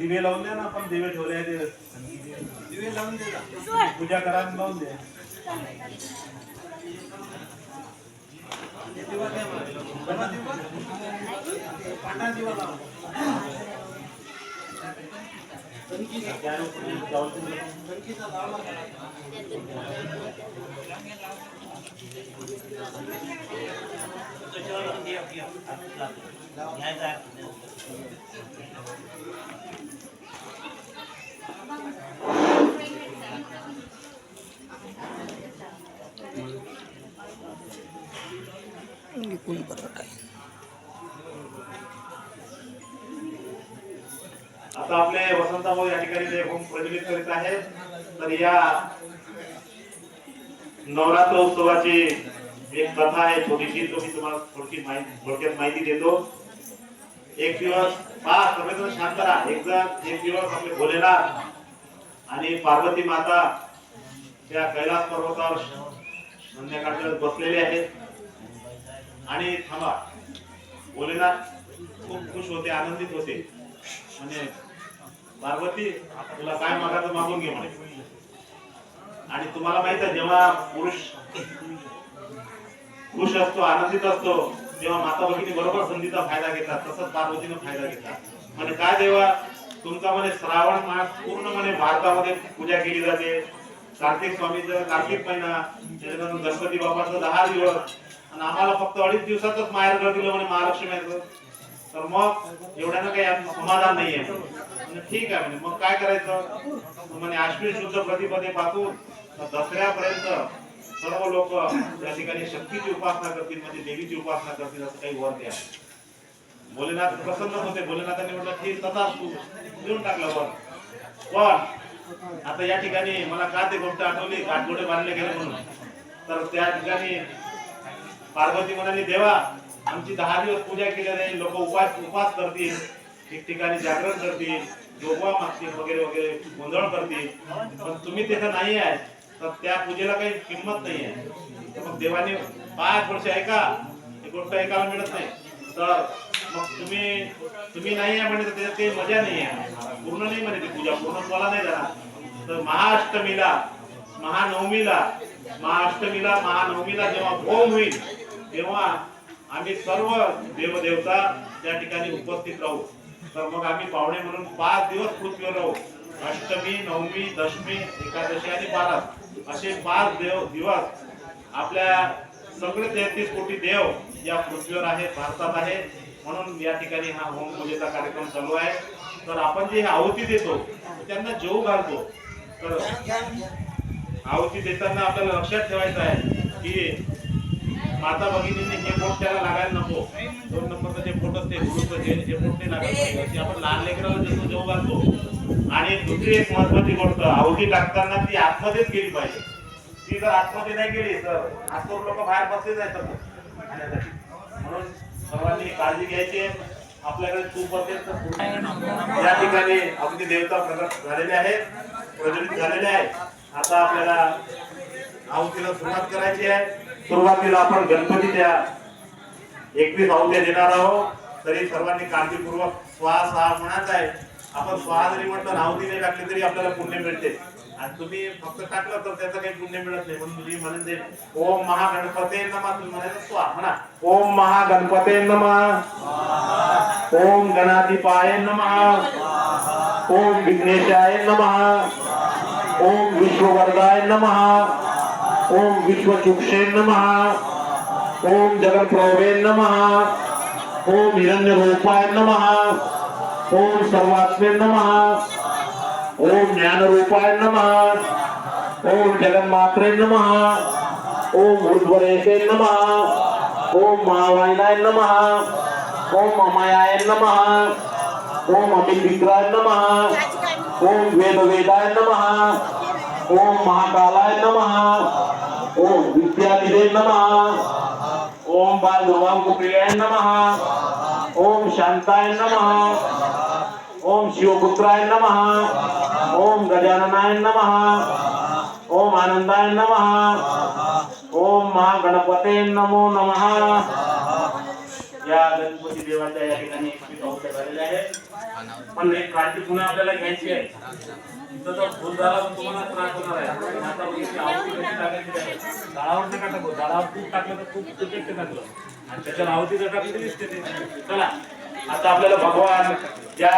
दिवे लावून द्या ना आपण दिवे ठेवले पूजा करा लावून दे पूजा आता आपले वसंतभाऊ या ठिकाणी ते होम प्रज्वलित करीत आहेत तर या नवरात्र उत्सवाची एक कथा आहे थोडीशी तो मी तुम्हाला थोडीशी माहिती थोडक्यात माहिती देतो. एक दिवस पाच सगळे शांत राहा. एक जण एक दिवस आपले भोलेनाथ आणि पार्वती माता त्या कैलास पर्वतावर संध्याकाळच्या बसलेले आहेत. आणि थांबा. भोलेनाथ खूप खुश होते आनंदित होते. म्हणजे पार्वती तुला काय मागायचं मागून घे म्हणे. आणि तुम्हाला माहीत आहे जेव्हा पुरुष खुश असतो आनंदित असतो तेव्हा माता भगिनी बरोबर संधीचा फायदा घेतात तसंच पार्वतीने फायदा घेतात. म्हणजे काय देवा तुमचा म्हणे श्रावण मास पूर्ण म्हणे भारतामध्ये पूजा केली जाते. कार्तिक स्वामीचं कार्तिक महिना त्याच्यानंतर गणपती बाबाचं दहा दिवस. आणि आम्हाला फक्त अडीच दिवसातच माहेर घर दिलं म्हणे महालक्ष्मी तर मग एवढ्यानं काही समाधान नाहीये. आहे ठीक आहे म्हणजे मग काय करायचं? म्हणे आश्विन शुद्ध प्रतिपदे पासून दसऱ्यापर्यंत सर्व लोक या ठिकाणी शक्तीची उपासना करतील म्हणजे देवीची उपासना करतील असं काही वर द्या. भोलेनाथ प्रसन्न होते. भोलेनाथांनी म्हटलं ठीक तसाच तू देऊन टाकलं वर. पण आता या ठिकाणी मला का ते गोष्ट आठवली? काठगोडे बांधले गेले म्हणून. तर त्या ठिकाणी पार्वती म्हणाली देवा आमची दहा दिवस पूजा केली लोक उपास उपास करतील ठिकठिकाणी जागरण करतील जोगवा मागतील वगैरे वगैरे गोंधळ करतील. पण तुम्ही तिथं नाही आहे तर त्या पूजेला काही किंमत नाही आहे. तर मग देवाने पाच वर्ष ऐका ही गोष्ट ऐकायला मिळत नाही. तर मग तुम्ही तुम्ही नाही आहे म्हणजे त्याच्यात काही मजा नाही आहे. पूर्ण नाही म्हणे ती पूजा पूर्ण तुम्हाला नाही जाणार. तर महाअष्टमीला महानवमीला महाअष्टमीला महानवमीला जेव्हा भोम होईल तेव्हा आम्ही सर्व देवदेवता त्या ठिकाणी उपस्थित राहू. तर मग आम्ही पाहुणे म्हणून पाच दिवस पृथ्वीवर राहू. अष्टमी नवमी दशमी एकादशी आणि बारा असे पाच देव दिवस आपल्या सगळे तेहतीस कोटी देव या पृथ्वीवर आहे भारतात आहे. म्हणून या ठिकाणी हा होम पूजेचा कार्यक्रम चालू आहे. तर आपण जे आहुती देतो त्यांना जेव घालतो. तर आहुती देताना आपल्याला लक्षात ठेवायचं आहे की माता भगिनींनी हे बोट त्याला लागायला नको. दोन नंबरचं जे बोट असते गुरुचं जे जे पोट नाही लागायला पाहिजे आपण लहान लेकराला जसं जेव घालतो. आणि दुसरी एक महत्वाची गोष्ट आहुती टाकताना ती आतमध्येच गेली पाहिजे. ती जर आतमध्ये नाही गेली तर आतून लोक बाहेर बसले जायचं म्हणून सर्वांनी काळजी घ्यायची आहे. आपल्याकडे तूप असेल तर या ठिकाणी अगदी देवता प्रगत झालेले आहेत प्रज्वलित झालेले आहेत. आता आपल्याला आहुतीला सुरुवात करायची आहे. सुरुवातीला आपण गणपतीच्या एकवीस आहुत्या देणार आहोत. तरी सर्वांनी काळजीपूर्वक स्वाहा सहा म्हणायचं आहे. आपण स्वाहा जरी म्हटलं आहुती नाही टाकली तरी आपल्याला पुण्य मिळते. आणि तुम्ही फक्त टाकलं तर त्याचं काही पुण्य मिळत नाही. म्हणून तुम्ही म्हणजे ओम महागणपते नमा. तुम्ही म्हणायचं स्वाहा म्हणा. ओम महागणपते नमा. ओम गणाधिपाय नमः. ओम विघ्नेशाय नमः. ओम विश्ववरदाय नमः. ओम विश्वचुक्षे नमः ओम जगप्रौरे नमः ओम हिरण्यरूपाय नमः ओम सर्वात्मे नमः ओम ज्ञानरूपाय नमः ओम जगन्मात्रे नमः ओम ऊर्ध्वरेशे नमः ओम महावाहिनाय नमः ओम अमायाय नमः ओम अमित नमः ओम वेद वेदाय नमः ओम महाकालाय नमः. ओम विद्यानिधे नमः. ओम बाल दुर्वांकुप्रियाय नमः. ओम शांताय नमः. ओम शिवपुत्राय नमः. ओम गजाननाय नमः. ओम आनंदाय नमः. ओम महागणपते नमो नमः. या गणपती देवाच्या या ठिकाणी झालेले पण एक काळजी पुन्हा आपल्याला घ्यायची आहे. इथं जर भूल झाला तुम्हाला त्रास होणार आहे. आता आवती टाकायची झाडावर नका झाडावर टाकलं तर खूप तुटक टाकलं. आणि त्याच्यावर आवती जर टाकली दिसते ते चला आता आपल्याला भगवान ज्या